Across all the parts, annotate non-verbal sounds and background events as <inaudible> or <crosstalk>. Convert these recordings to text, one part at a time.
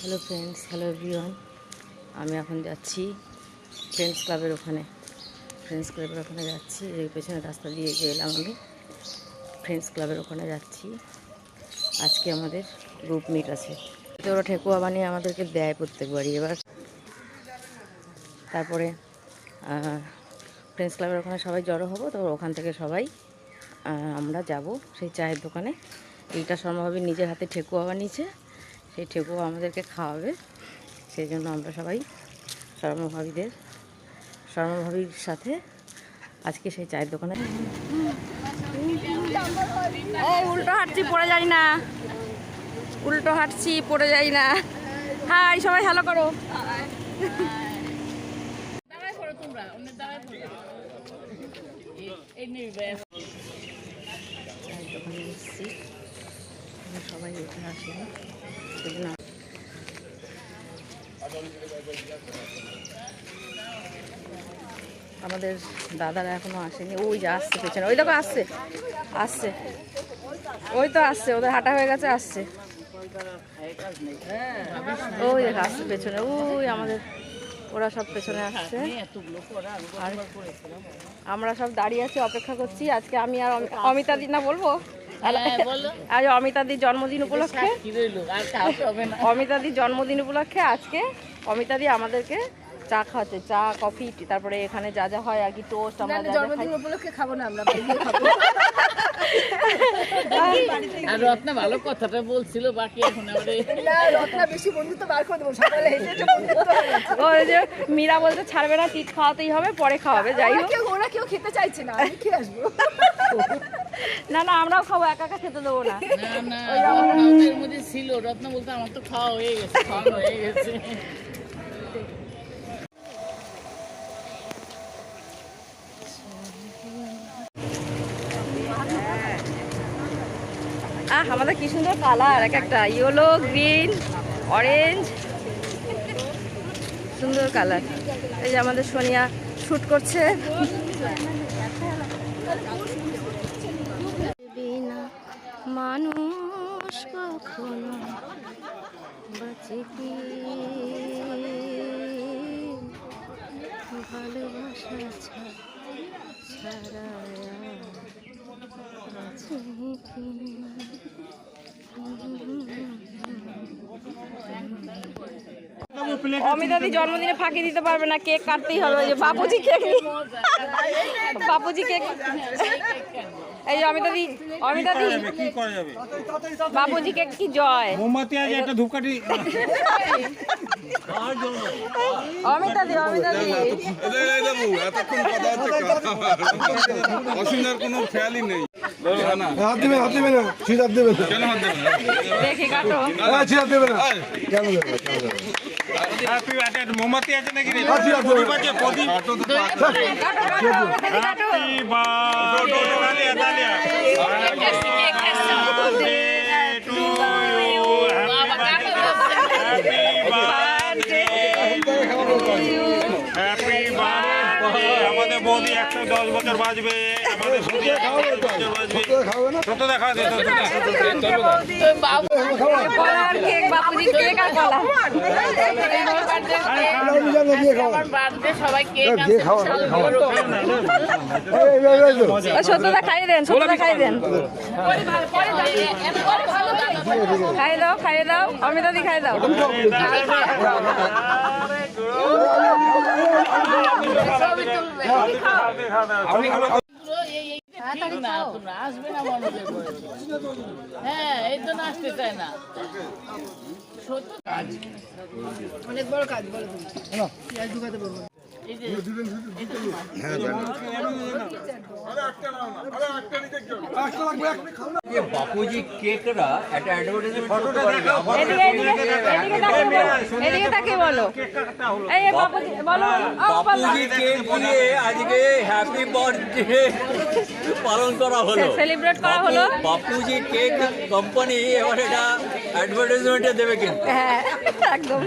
Hello friends hello everyone আমি এখন যাচ্ছি ফ্রেন্ডস ক্লাবের ওখানে। ফ্রেন্ডস ক্লাবের ওখানে যাচ্ছি। এই পেছনে রাস্তা দিয়ে যে এলাম আমি ফ্রেন্ডস ক্লাবের ওখানে যাচ্ছি। আজকে আমাদের গ্রুপ মিট আছে। তো ওরা ঠেকুয়া বানিয়ে আমাদেরকে দেয় প্রত্যেকবারই এবার তারপরে ফ্রেন্ডস ক্লাবের ওখানে সবাই জড়ো হব। তো ওখান থেকে সবাই আমরা যাব সেই চায়ের দোকানে। এইটা শর্মাভাবি নিজের হাতে ঠেকুয়া বানিয়েছে। সেই ঠেকু আমাদেরকে খাওয়াবে। সেই জন্য আমরা সবাই শর্মাভাবিদের শর্মাভাবির সাথে আজকে সেই চায়ের দোকানে উল্টো হাঁটছি পড়ে যাই না। উল্টো হাঁটছি পড়ে যাই না। হাই সবাই হ্যালো করো। এখানে সবাই আসেনি। সেজন্য আমাদের দাদারা এখনও আসেনি। ওই যে আসছে পেছনে। ওই দেখো আসছে। আসছে। ওই তো আসছে। ওদের হাঁটা হয়ে গেছে, আসছে। ওই দেখো, আসছে পেছনে। ওই আমাদের, ওরা সব পেছনে আসছে। আমরা সব দাঁড়িয়ে আছি, অপেক্ষা করছি। আজকে আমি আর অমিতা দিনা বলব? আজ অমিতা দির জন্মদিন উপলক্ষে অমিতা দির জন্মদিন উপলক্ষে আজকে অমিতাদি আমাদেরকে চা খাওয়াচ্ছে চা কফি তারপরে এখানে যা যা হয় আর কি টোস্ট আমরা যা যা খাই। জন্মদিন উপলক্ষে খাব না আমরা আর রত্না ভালো কথাটা বলছিল বাকি এখন আবার এই- না রত্না বেশি বন্ধুত্ব বার করে দেবো সকালে হেঁটে হেঁটে বন্ধুত্ব হয়ে গেছে। ওই যে মীরা বলতে ছাড়বে না টিট খাওয়াতেই হবে পরে খাওয়াবে যাই হোক। ওরা কেউ খেতে চাইছে না আমি খেয়ে আসব। <laughs> না না আমরাও খাব একা একা খেতে দেবো না। না না মধ্যে ছিল রত্না বলতে আমার তো খাওয়া হয়ে গেছে খাওয়া হয়ে গেছে। আহ আমাদের কি সুন্দর কালার এক একটা ইয়েলো গ্রিন অরেঞ্জ। সুন্দর কালার। এই যে আমাদের সোনিয়া শুট করছে। কি ভালোবাসা ছাড়া আছে। অমিতাদি জন্মদিনে ফাঁকি দিতে পারবে না, কেক কাটতেই হবে। যে বাপুজি কেক বাপুজি কেক এই অমিতাদি অমিতাদি কি করা যাবে বাপুজি কেক কি জয় মোমবাতি আছে একটা ধূপকাঠি অমিতাদি অমিতাদি এতক্ষণ কথা হচ্ছে অসুবিধার কোনো খেয়ালই নেই হাত দেবে হাত দেবে না হাত দেবে না হাত দেবে না? কেন দেবে কেন দেবে মোমবাতি আছে নাকি প্রদীপ এই, এই তো। ও সত্যতা খাইয়ে দেন সত্যতা দেন খাইয়ে দাও খাইয়ে দাও অমিতাদি খাইয়ে দাও হ্যাঁ এই তো নাচতে চায় না অনেক বড় কাজ বলো তুমি। কেকরা একটা অ্যাডভার্টাইজমেন্ট এদিকে বলো এই বলো। বাপুজি কেক দিয়ে আজকে হ্যাপি বার্থডে পালন করা হলো। সেলিব্রেট করা হলো। বাপুজি কেক কোম্পানি এবার এটা অ্যাডভার্টাইজমেন্টে দেবে কিন্তু। হ্যাঁ একদম।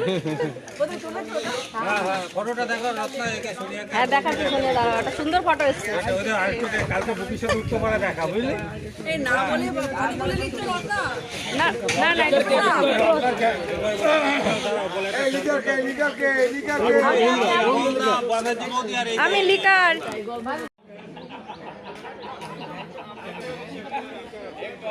হ্যাঁ হ্যাঁ ফটোটা দেখো রাস্তা একে সরিয়ে হ্যাঁ দেখাচ্ছি শুনে দাঁড়াও একটা সুন্দর ফটো এসছে। ওদের আরেকটু দে- কালকে ভবিষ্যৎ উঠতে পারে দেখা বুঝলি? না না না আমি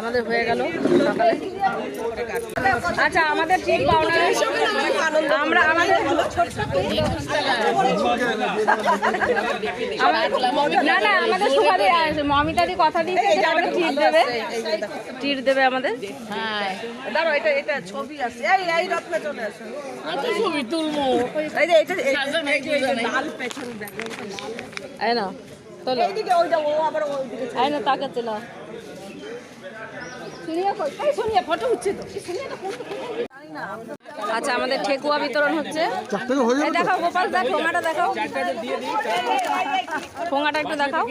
আমাদের হয়ে গেল সকালে। আচ্ছা আমাদের ঠিক পাওনা আমরা আমাদের না না আমাদের সুভাদি মমিতাদি কথা দিয়েছে যে আমাদের টিট দেবে। টিট দেবে আমাদের। হ্যাঁ। দাঁড়াও এটা এটা ছবি আছে। এই এই রত্নে চলে আসো। ছবি তুলবো। এই যে এটা সাজানো কি জানে লাল পেছন দেখো। আয় না তোলো এইদিকে ওইটা ও আবার ওইদিকে আয় না। তাকাচ্ছে ফটো উঠছে তো। আচ্ছা আমাদের ঠেকুয়া বিতরণ হচ্ছে। দেখাও গোপাল দা ঠোঙাটা দেখাও। ঠোঙাটা একটু দেখাও।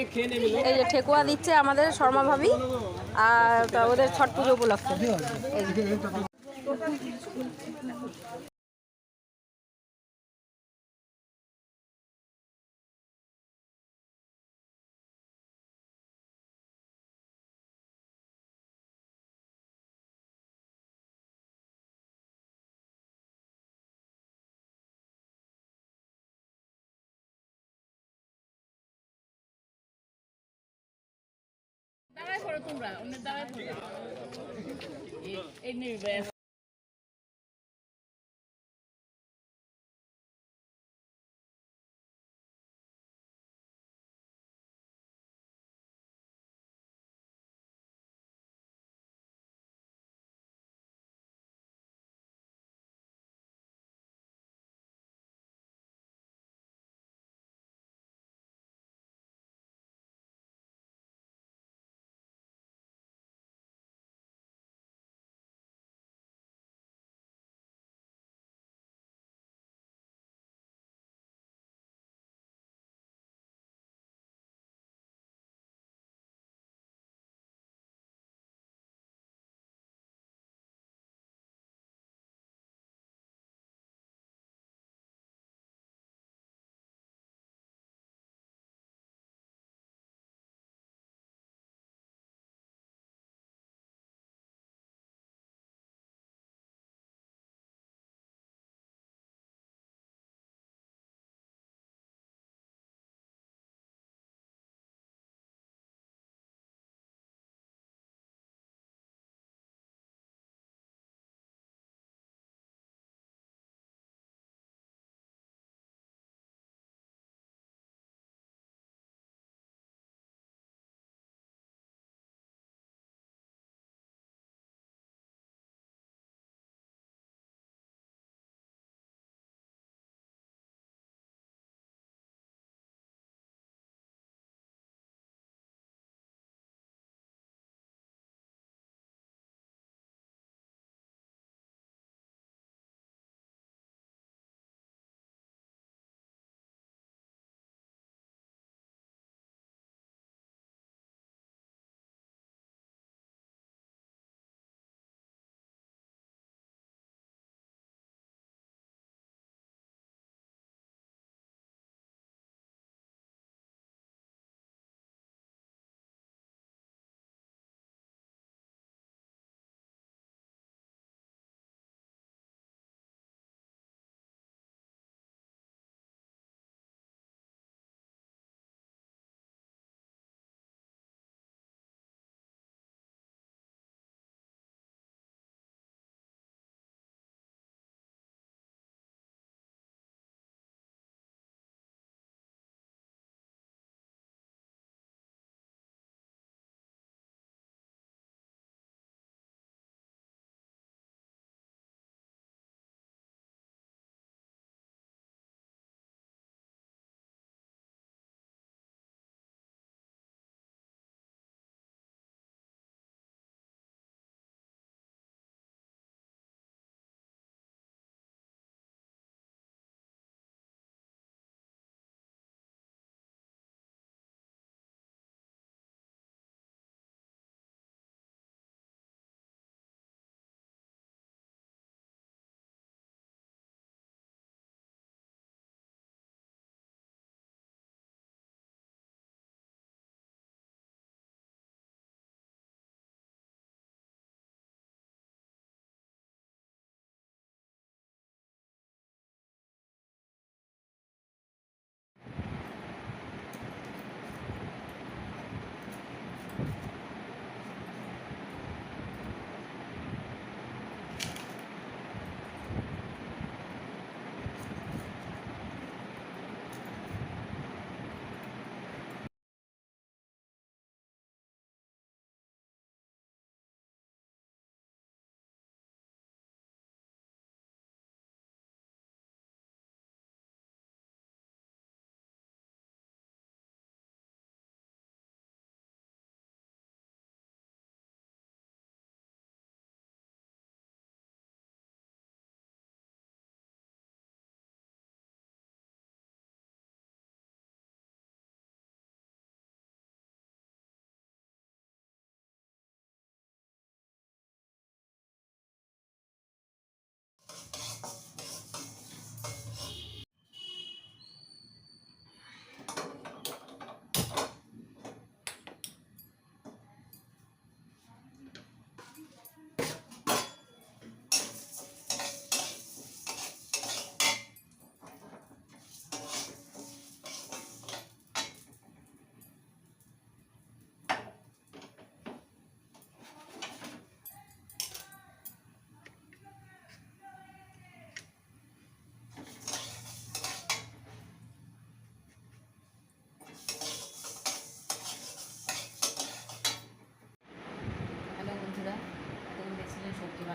এই যে ঠেকুয়া দিচ্ছে আমাদের শর্মা ভাবি আর ওদের ছট পুজো উপলক্ষে। এই অন্যের দাঁড়ায় এই তোমরা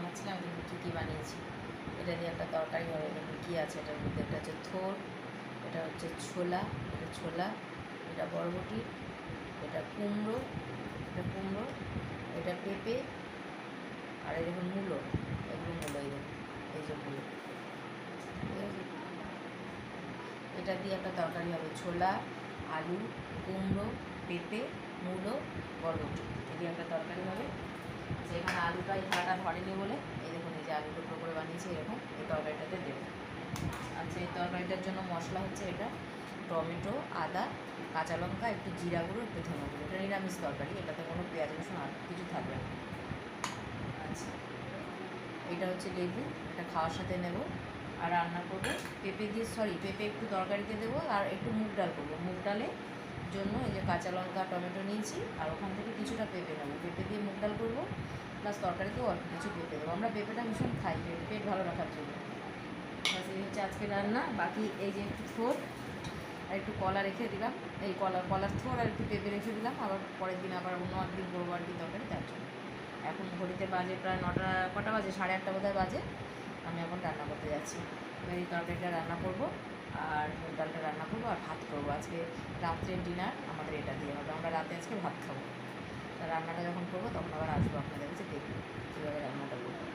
দাঁড়ায় পড়ো এই- এই নিবি এটা দিয়ে একটা তরকারি হবে দেখুন কী আছে এটার মধ্যে। এটা হচ্ছে থোর, এটা হচ্ছে ছোলা, এটা ছোলা, এটা বরবটি, এটা কুমড়ো এটা কুমড়ো, এটা পেঁপে, আর এই দেখুন মূলো, এগুলো মূলো এই দেখুন, এই যে মূলো? এটা দিয়ে একটা তরকারি হবে, ছোলা, আলু, কুমড়ো, পেঁপে, মূলো, বরবটি। দিয়ে একটা তরকারি হবে। আচ্ছা এখানে আলুটা, এই কাটা ধরেনি বলে, এই দেখুন, এই যে আলু টুকরো করে বানিয়েছি, এরকম এই তরকারিটাতে দেবো। আচ্ছা এই তরকারিটার জন্য মশলা হচ্ছে এটা, টমেটো, আদা, কাঁচা লঙ্কা, একটু জিরা গুঁড়ো, একটু ধনে গুঁড়ো। এটা নিরামিষ তরকারি, এটাতে কোনো পেঁয়াজ, রসুন আর কিছু থাকবে না। আচ্ছা এটা হচ্ছে লেবু, এটা খাওয়ার সাথে নেব। আর রান্না করব পেঁপে দিয়ে, সরি, পেঁপে একটু তরকারিতে দেবো, আর একটু মুগ ডাল করব। মুগ ডালে জন্য এই যে কাঁচা লঙ্কা, টমেটো নিয়েছি, আর ওখান থেকে কিছুটা পেঁপে নেব। পেঁপে দিয়ে মুগ ডাল করব প্লাস তরকারিতেও অল্প কিছু পেঁপে দেবো। আমরা পেঁপেটা ভীষণ খাই পেট ভালো রাখার জন্য। এই হচ্ছে আজকে রান্না। বাকি এই যে একটু থোর, আর একটু কলা রেখে দিলাম। এই কলা, কলার থোর আর একটু পেঁপে রেখে দিলাম। আবার পরের দিন আবার অন্য একদিন করব আর কি তরকারি, তার জন্য। এখন ঘড়িতে বাজে প্রায় নটা, কটা বাজে? সাড়ে আটটা বোধহয় বাজে। আমি এখন রান্না করতে যাচ্ছি। এই তরকারিটা রান্না করব। আর মুগ ডালটা রান্না করব আর ভাত করব। আজকে রাত্রের ডিনার আমাদের এটা দিয়ে হবে। আমরা রাতে আজকে ভাত খাব। রান্নাটা যখন করব, তখন আবার আসব আপনাদের কাছে দেখব, কীভাবে রান্নাটা করব।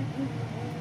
あれ?